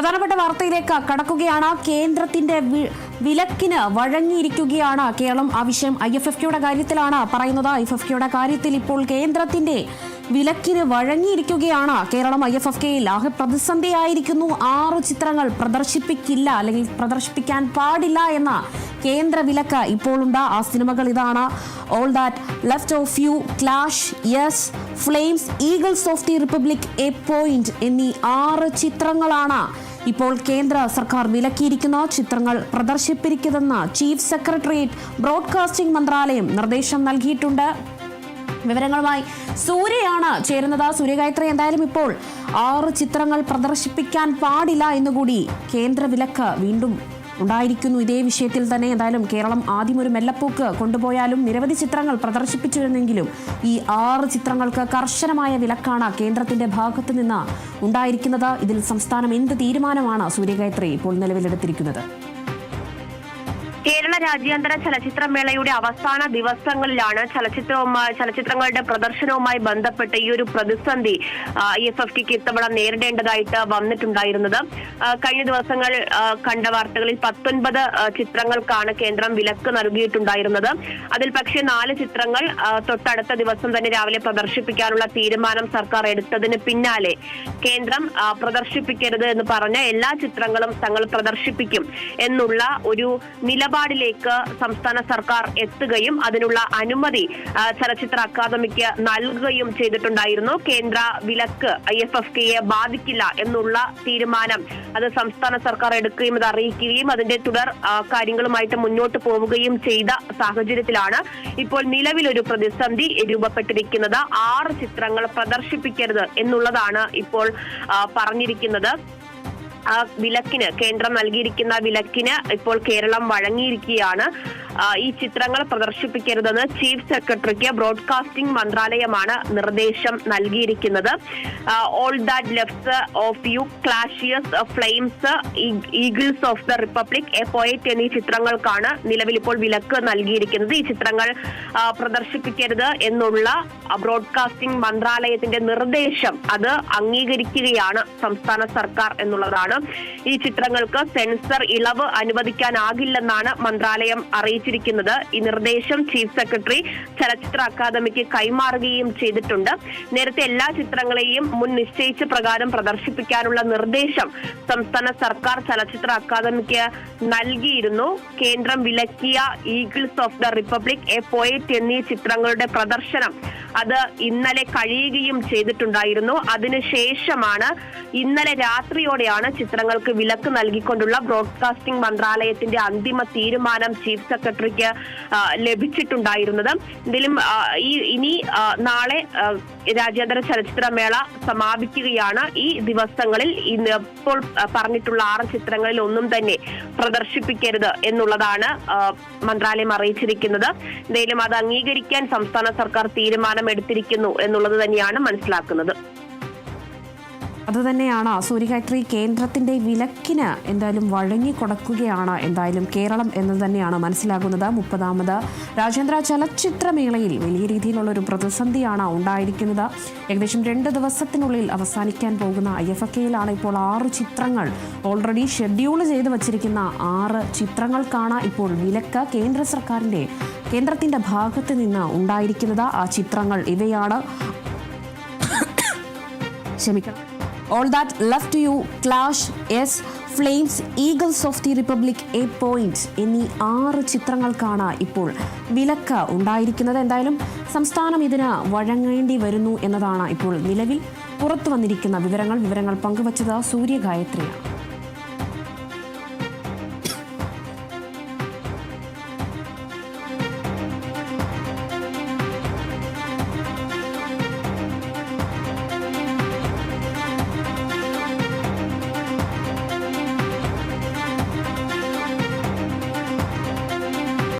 പ്രധാനപ്പെട്ട വാർത്തയിലേക്ക് കടക്കുകയാണ്. കേന്ദ്രത്തിന്റെ വിലക്കിന് വഴങ്ങിയിരിക്കുകയാണ് കേരളം. ആ വിഷയം ഐ എഫ് എഫ് കെയുടെ കാര്യത്തിലാണ് പറയുന്നത്. ഐ എഫ് എഫ് കെയുടെ കാര്യത്തിൽ ഇപ്പോൾ കേന്ദ്രത്തിന്റെ വിലക്കിന് വഴങ്ങിയിരിക്കുകയാണ്. കേരളം ഐ എഫ് എഫ് കെയിൽ ആകെ പ്രതിസന്ധിയായിരിക്കുന്നു. ആറ് ചിത്രങ്ങൾ പ്രദർശിപ്പിക്കില്ല അല്ലെങ്കിൽ പ്രദർശിപ്പിക്കാൻ പാടില്ല എന്ന കേന്ദ്ര വിലക്ക് ഇപ്പോഴുണ്ട് ആ സിനിമകൾ ഇതാണ്. All that left of you clash yes flames eagles of the republic a point എന്നീ ആറ് ചിത്രങ്ങളാണ് ഇപ്പോൾ കേന്ദ്ര സർക്കാർ വിലക്കിയിരിക്കുന്ന ചിത്രങ്ങൾ പ്രദർശിപ്പിക്കരുതെന്ന് ചീഫ് സെക്രട്ടേറിയറ്റ് ബ്രോഡ്കാസ്റ്റിംഗ് മന്ത്രാലയം നിർദ്ദേശം നൽകിയിട്ടുണ്ട്. വിവരങ്ങളുമായി സൂര്യയാണ് ചേരുന്നത്. സൂര്യഗായത്രി എന്തായാലും ഇപ്പോൾ ആറ് ചിത്രങ്ങൾ പ്രദർശിപ്പിക്കാൻ പാടില്ല എന്നുകൂടി കേന്ദ്ര വിലക്ക് വീണ്ടും ഉണ്ടായിരിക്കുന്നു. ഇതേ വിഷയത്തിൽ തന്നെ എന്തായാലും കേരളം ആദ്യം ഒരു മെല്ലപ്പോക്ക് കൊണ്ടുപോയാലും നിരവധി ചിത്രങ്ങൾ പ്രദർശിപ്പിച്ചിരുന്നെങ്കിലും ഈ ആറ് ചിത്രങ്ങൾക്ക് കർശനമായ വിലക്കാണ് കേന്ദ്രത്തിന്റെ ഭാഗത്തു നിന്ന് ഉണ്ടായിരിക്കുന്നത്. ഇതിൽ സംസ്ഥാനം എന്ത് തീരുമാനമാണ് സൂര്യഗായത്രി ഇപ്പോൾ നിലവിലെടുത്തിരിക്കുന്നത്? രാജ്യാന്തര ചലച്ചിത്രമേളയുടെ അവസാന ദിവസങ്ങളിലാണ് ചലച്ചിത്രവുമായി ചലച്ചിത്രങ്ങളുടെ പ്രദർശനവുമായി ബന്ധപ്പെട്ട് ഈ ഒരു പ്രതിസന്ധി ഐ എഫ് എഫ് ടിക്ക് ഇത്തവണ നേരിടേണ്ടതായിട്ട് വന്നിട്ടുണ്ടായിരുന്നത്. കഴിഞ്ഞ ദിവസങ്ങൾ കണ്ട വാർത്തകളിൽ പത്തൊൻപത് ചിത്രങ്ങൾക്കാണ് കേന്ദ്രം വിലക്ക് നൽകിയിട്ടുണ്ടായിരുന്നത്. അതിൽ പക്ഷേ നാല് ചിത്രങ്ങൾ തൊട്ടടുത്ത ദിവസം തന്നെ രാവിലെ പ്രദർശിപ്പിക്കാനുള്ള തീരുമാനം സർക്കാർ എടുത്തതിന് പിന്നാലെ കേന്ദ്രം പ്രദർശിപ്പിക്കരുത് എന്ന് പറഞ്ഞ എല്ലാ ചിത്രങ്ങളും തങ്ങൾ പ്രദർശിപ്പിക്കും എന്നുള്ള ഒരു നിലപാടിലേക്ക് സംസ്ഥാന സർക്കാർ എത്തുകയും അതിനുള്ള അനുമതി ചലച്ചിത്ര അക്കാദമിക്ക് നൽകുകയും ചെയ്തിട്ടുണ്ടായിരുന്നു. കേന്ദ്ര വിലക്ക് ഐ എഫ് എഫ് കെയെ ബാധിക്കില്ല എന്നുള്ള തീരുമാനം അത് സംസ്ഥാന സർക്കാർ എടുക്കുകയും അത് അറിയിക്കുകയും അതിന്റെ തുടർ കാര്യങ്ങളുമായിട്ട് മുന്നോട്ട് പോവുകയും ചെയ്ത സാഹചര്യത്തിലാണ് ഇപ്പോൾ നിലവിലൊരു പ്രതിസന്ധി രൂപപ്പെട്ടിരിക്കുന്നത്. ആറ് ചിത്രങ്ങൾ പ്രദർശിപ്പിക്കരുത് എന്നുള്ളതാണ് ഇപ്പോൾ പറഞ്ഞിരിക്കുന്നത്. ആ വിലക്കിന് കേന്ദ്രം നൽകിയിരിക്കുന്ന വിലക്കിന് ഇപ്പോൾ കേരളം വഴങ്ങിയിരിക്കുകയാണ്. ഈ ചിത്രങ്ങൾ പ്രദർശിപ്പിക്കരുതെന്ന് ചീഫ് സെക്രട്ടറിക്ക് ബ്രോഡ്കാസ്റ്റിംഗ് മന്ത്രാലയമാണ് നിർദ്ദേശം നൽകിയിരിക്കുന്നത്. All that left of you ക്ലാഷിയസ് flames eagles of the republic a poet എന്നീ ചിത്രങ്ങൾക്കാണ് നിലവിൽ ഇപ്പോൾ വിലക്ക് നൽകിയിരിക്കുന്നത്. ഈ ചിത്രങ്ങൾ പ്രദർശിപ്പിക്കരുത് എന്നുള്ള ബ്രോഡ്കാസ്റ്റിംഗ് മന്ത്രാലയത്തിന്റെ നിർദ്ദേശം അത് അംഗീകരിക്കുകയാണ് സംസ്ഥാന സർക്കാർ എന്നുള്ളതാണ്. ഈ ചിത്രങ്ങൾക്ക് സെൻസർ ഇളവ് അനുവദിക്കാനാകില്ലെന്നാണ് മന്ത്രാലയം അറിയിച്ചിരിക്കുന്നത് ഈ നിർദ്ദേശം ചീഫ് സെക്രട്ടറി ചലച്ചിത്ര അക്കാദമിക്ക് കൈമാറുകയും ചെയ്തിട്ടുണ്ട്. നേരത്തെ എല്ലാ ചിത്രങ്ങളെയും മുൻ നിശ്ചയിച്ച പ്രകാരം പ്രദർശിപ്പിക്കാനുള്ള നിർദ്ദേശം സംസ്ഥാന സർക്കാർ ചലച്ചിത്ര അക്കാദമിക്ക് നൽകിയിരുന്നു. കേന്ദ്രം വിലക്കിയ eagles of the republic a poet എന്നീ ചിത്രങ്ങളുടെ പ്രദർശനം അത് ഇന്നലെ കഴിയുകയും ചെയ്തിട്ടുണ്ടായിരുന്നു. അതിനുശേഷമാണ് ഇന്നലെ രാത്രിയോടെയാണ് ചിത്രങ്ങൾക്ക് വിലക്ക് നൽകിക്കൊണ്ടുള്ള ബ്രോഡ്കാസ്റ്റിംഗ് മന്ത്രാലയത്തിന്റെ അന്തിമ തീരുമാനം ചീഫ് സെക്രട്ടറിക്ക് ലഭിച്ചിട്ടുണ്ടായിരുന്നത്. ഇതിലും ഈ ഇനി നാളെ രാജ്യാന്തര ചലച്ചിത്രമേള സമാപിക്കുകയാണ്. ഈ ദിവസങ്ങളിൽ ഇന്ന് ഇപ്പോൾ പറഞ്ഞിട്ടുള്ള ആറ് ചിത്രങ്ങളിൽ ഒന്നും തന്നെ പ്രദർശിപ്പിക്കരുത് എന്നുള്ളതാണ് മന്ത്രാലയം അറിയിച്ചിരിക്കുന്നത്. എന്തെങ്കിലും അത് അംഗീകരിക്കാൻ സംസ്ഥാന സർക്കാർ തീരുമാനമെടുത്തിരിക്കുന്നു എന്നുള്ളത് തന്നെയാണ് മനസ്സിലാക്കുന്നത്. അതുതന്നെയാണ് സൂര്യഗായത്രി കേന്ദ്രത്തിന്റെ വിലക്കിന് എന്തായാലും വഴങ്ങിക്കൊടുക്കുകയാണ്. എന്തായാലും കേരളം എന്ന് തന്നെയാണ് മനസ്സിലാകുന്നത്. മുപ്പതാമത് രാജ്യാന്തര ചലച്ചിത്രമേളയിൽ വലിയ രീതിയിലുള്ള ഒരു പ്രതിസന്ധിയാണ് ഉണ്ടായിരിക്കുന്നത്. ഏകദേശം രണ്ട് ദിവസത്തിനുള്ളിൽ അവസാനിക്കാൻ പോകുന്ന ഐ എഫ് കെയിലാണ് ഇപ്പോൾ ആറ് ചിത്രങ്ങൾ ഓൾറെഡി ഷെഡ്യൂൾ ചെയ്ത് വച്ചിരിക്കുന്ന ആറ് ചിത്രങ്ങൾക്കാണ് ഇപ്പോൾ വിലക്ക് കേന്ദ്ര സർക്കാരിന്റെ കേന്ദ്രത്തിന്റെ ഭാഗത്ത് നിന്ന് ഉണ്ടായിരിക്കുന്നത്. ആ ചിത്രങ്ങൾ ഇവയാണ്. ക്ഷമിക്കണം. All that love to you clash yes flames eagles of the republic a point എന്നീ ആറ് ചിത്രങ്ങൾക്കാണ് ഇപ്പോൾ വിലക്ക് ഉണ്ടായിരിക്കുന്നത്. എന്തായാലും സംസ്ഥാനം ഇതിന് വഴങ്ങേണ്ടി വരുന്നു എന്നതാണ് ഇപ്പോൾ നിലവിൽ പുറത്തു വന്നിരിക്കുന്ന വിവരങ്ങൾ. വിവരങ്ങൾ പങ്കുവച്ചത് സൂര്യഗായത്രിയാണ്